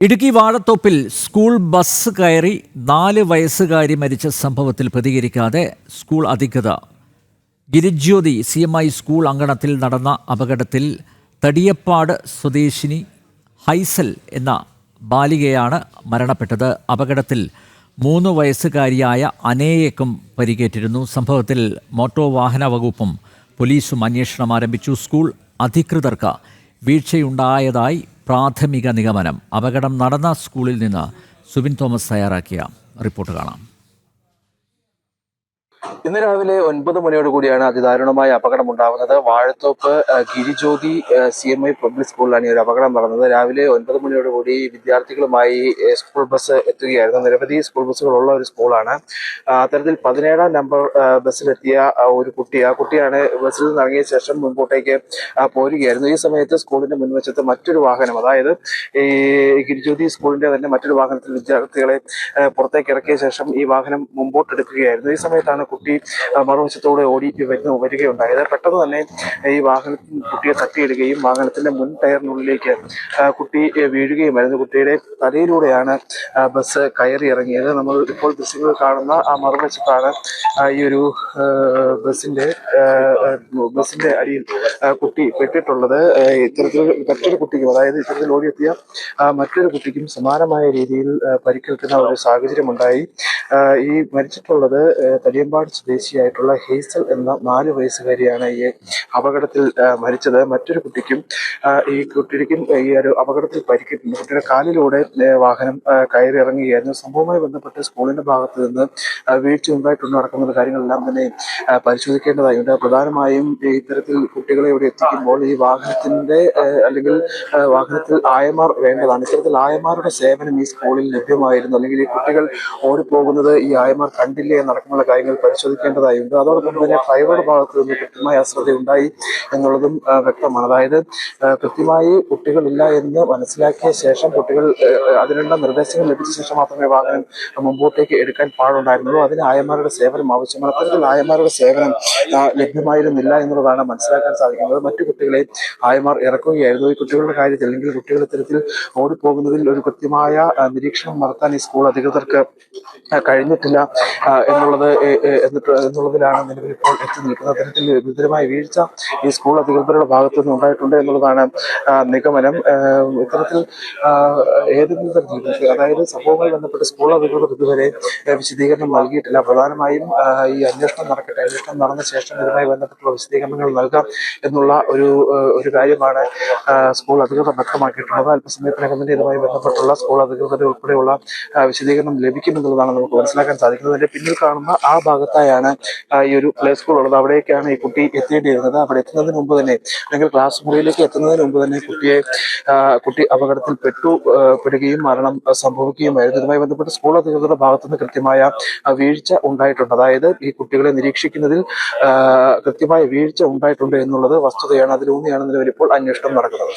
Idukki വാഴത്തോപ്പിൽ school bus കയറി നാല് വയസ്സുകാരി മരിച്ച സംഭവത്തിൽ പ്രതികരിക്കാതെ school അധികൃത Girijyothi C M I school അങ്കണത്തിൽ നടന്ന അപകടത്തിൽ തടിയപ്പാട് സ്വദേശിനി ഹൈസൽ എന്ന ബാലികയാണ് മരണപ്പെട്ടത്. അപകടത്തിൽ മൂന്ന് വയസ്സുകാരിയായ അനേയക്കും പരിക്കേറ്റിരുന്നു. സംഭവത്തിൽ മോട്ടോർ വാഹന വകുപ്പും പോലീസും അന്വേഷണം ആരംഭിച്ചു. സ്കൂൾ അധികൃതർക്ക് വീഴ്ചയുണ്ടായതായി പ്രാഥമിക നിഗമനം. അപകടം നടന്ന സ്കൂളിൽ നിന്ന് സുബിൻ തോമസ് തയ്യാറാക്കിയ റിപ്പോർട്ട് കാണാം. ഇന്ന് രാവിലെ ഒൻപത് മണിയോട് കൂടിയാണ് അതിദാരുണമായ അപകടം ഉണ്ടാകുന്നത് Vazhathoppu Girijyothi C M I public സ്കൂളിലാണ് ഈ ഒരു അപകടം നടന്നത്. രാവിലെ ഒൻപത് മണിയോട് കൂടി വിദ്യാർത്ഥികളുമായി സ്കൂൾ ബസ് എത്തുകയായിരുന്നു. നിരവധി സ്കൂൾ ബസ്സുകളുള്ള ഒരു സ്കൂളാണ്. അത്തരത്തിൽ പതിനേഴാം നമ്പർ ബസ്സിലെത്തിയ ഒരു കുട്ടി ആ കുട്ടിയാണ് ബസ്സിൽ നിന്ന് ഇറങ്ങിയ ശേഷം മുൻപോട്ടേക്ക് പോരുകയായിരുന്നു. ഈ സമയത്ത് സ്കൂളിന്റെ മുൻവശത്ത് മറ്റൊരു വാഹനം അതായത് ഈ ഗിരിജ്യോതി സ്കൂളിന്റെ തന്നെ മറ്റൊരു വാഹനത്തിൽ വിദ്യാർത്ഥികളെ പുറത്തേക്ക് ഇറക്കിയ ശേഷം ഈ വാഹനം മുമ്പോട്ടെടുക്കുകയായിരുന്നു. ഈ സമയത്താണ് കുട്ടി മറുവശത്തോടെ ഓടി വരുന്ന വരികയുണ്ടായത് പെട്ടെന്ന് തന്നെ ഈ വാഹനത്തിൽ കുട്ടിയെ തട്ടിയിടുകയും വാഹനത്തിന്റെ മുൻ ടയറിനുള്ളിലേക്ക് കുട്ടി വീഴുകയുമായിരുന്നു. കുട്ടിയുടെ തലയിലൂടെയാണ് ബസ് കയറി ഇറങ്ങിയത് നമ്മൾ ഇപ്പോൾ ദൃശ്യങ്ങൾ കാണുന്ന ആ മറുവശത്താണ് ഈ ഒരു ബസ്സിന്റെ ബസ്സിന്റെ അടിയിൽ കുട്ടി പെട്ടിട്ടുള്ളത്. ഇത്തരത്തിൽ മറ്റൊരു കുട്ടിക്കും അതായത് ഇത്തരത്തിൽ ഓടിയെത്തിയ മറ്റൊരു കുട്ടിക്കും സമാനമായ രീതിയിൽ പരിക്കേൽക്കുന്ന ഒരു സാഹചര്യമുണ്ടായി. ഈ മരിച്ചിട്ടുള്ളത് ആ, തടിയമ്പാട് സ്വദേശിയായിട്ടുള്ള ഹേസൽ എന്ന നാല് വയസ്സുകാരിയാണ് ഈ അപകടത്തിൽ മരിച്ചത്. മറ്റൊരു കുട്ടിക്കും ഈ കുട്ടിക്കും ഈ ഒരു അപകടത്തിൽ പരിക്കിട്ടുണ്ട് കുട്ടിയുടെ കാലിലൂടെ വാഹനം കയറി ഇറങ്ങുകയായിരുന്നു സംഭവവുമായി ബന്ധപ്പെട്ട് സ്കൂളിന്റെ ഭാഗത്ത് നിന്ന് വീഴ്ച ഉണ്ടായിട്ടുണ്ടോ. അടക്കമുള്ള കാര്യങ്ങളെല്ലാം തന്നെ പരിശോധിക്കേണ്ടതായുണ്ട്. പ്രധാനമായും ഇത്തരത്തിൽ കുട്ടികളെ ഇവിടെ എത്തിക്കുമ്പോൾ ഈ വാഹനത്തിന്റെ അല്ലെങ്കിൽ വാഹനത്തിൽ ആയമാർ വേണ്ടതാണ്. ഇത്തരത്തിൽ ആയമാരുടെ സേവനം ഈ സ്കൂളിൽ ലഭ്യമായിരുന്നു. അല്ലെങ്കിൽ ഈ കുട്ടികൾ ഓടിപ്പോകുന്നത് ഈ ആയമാർ കണ്ടില്ലേ? എന്നടക്കമുള്ള കാര്യങ്ങൾ പരിശോധിക്കേണ്ടതായുണ്ട്. അതോടൊപ്പം തന്നെ ഡ്രൈവറുടെ ഭാഗത്ത് നിന്ന് കൃത്യമായ അശ്രദ്ധ ഉണ്ടായി എന്നുള്ളതും വ്യക്തമാണ്. അതായത് കൃത്യമായി കുട്ടികളില്ല എന്ന് മനസ്സിലാക്കിയ ശേഷം കുട്ടികൾ അതിനുള്ള നിർദ്ദേശങ്ങൾ ലഭിച്ച ശേഷം മാത്രമേ വാഹനം മുമ്പോട്ടേക്ക് എടുക്കാൻ പാടുണ്ടായിരുന്നുള്ളൂ. അതിന് ആയമാരുടെ സേവനം ആവശ്യമാണ്. അത്തരത്തിൽ ആയമാരുടെ സേവനം ലഭ്യമായിരുന്നില്ല എന്നുള്ളതാണ് മനസ്സിലാക്കാൻ സാധിക്കുന്നത്. മറ്റു കുട്ടികളെ ആയമാർ ഇറക്കുകയായിരുന്നു. ഈ കുട്ടികളുടെ കാര്യത്തിൽ അല്ലെങ്കിൽ കുട്ടികൾ ഇത്തരത്തിൽ ഓടിപ്പോകുന്നതിൽ ഒരു കൃത്യമായ നിരീക്ഷണം നടത്താൻ ഈ സ്കൂൾ അധികൃതർക്ക് കഴിഞ്ഞിട്ടില്ല എന്നുള്ളത് എന്നുള്ളതിലാണ് നിലവിൽ ഇപ്പോൾ എത്തി നിൽക്കുന്ന അത്തരത്തിൽ ഗുരുതരമായ വീഴ്ച ഈ സ്കൂൾ അധികൃതരുടെ ഭാഗത്തു നിന്ന് ഉണ്ടായിട്ടുണ്ട് എന്നുള്ളതാണ് നിഗമനം. ഇത്തരത്തിൽ ഏതെങ്കിലും തരത്തിൽ അതായത് സംഭവവുമായി ബന്ധപ്പെട്ട് സ്കൂൾ അധികൃതർ ഇതുവരെ വിശദീകരണം നൽകിയിട്ടില്ല. പ്രധാനമായും ഈ അന്വേഷണം നടക്കട്ടെ. അന്വേഷണം നടന്ന ശേഷം ഇതുമായി ബന്ധപ്പെട്ടുള്ള വിശദീകരണങ്ങൾ നൽകാം എന്നുള്ള ഒരു ഒരു കാര്യമാണ് സ്കൂൾ അധികൃതർ വ്യക്തമാക്കിയിട്ടുള്ളത്. അല്പസമയത്തിനകം തന്നെ ഇതുമായി ബന്ധപ്പെട്ടുള്ള സ്കൂൾ അധികൃതർ ഉൾപ്പെടെയുള്ള വിശദീകരണം ലഭിക്കുമെന്നുള്ളതാണ് നമുക്ക് മനസ്സിലാക്കാൻ സാധിക്കുന്നത്. അതിന്റെ പിന്നിൽ കാണുന്ന ആ ഭാഗത്തായാണ് ഈ ഒരു പ്ലേ സ്കൂൾ ഉള്ളത്. അവിടേക്കാണ് ഈ കുട്ടി എത്തേണ്ടിയിരുന്നത് അവിടെ എത്തുന്നതിന് മുമ്പ് തന്നെ അല്ലെങ്കിൽ ക്ലാസ് മുറിയിലേക്ക് എത്തുന്നതിന് മുമ്പ് തന്നെ കുട്ടിയെ കുട്ടി അപകടത്തിൽ പെട്ടു പെടുകയും മരണം സംഭവിക്കുകയുമായിരുന്നു. ഇതുമായി ബന്ധപ്പെട്ട് സ്കൂൾ അധികൃതരുടെ ഭാഗത്തുനിന്ന് കൃത്യമായ വീഴ്ച ഉണ്ടായിട്ടുണ്ട്. അതായത് ഈ കുട്ടികളെ നിരീക്ഷിക്കുന്നതിൽ കൃത്യമായ വീഴ്ച ഉണ്ടായിട്ടുണ്ട് എന്നുള്ളത് വസ്തുതയാണ്. അതിലൂന്നിയാണ് നിലവിൽ ഇപ്പോൾ അന്വേഷണം നടക്കുന്നത്.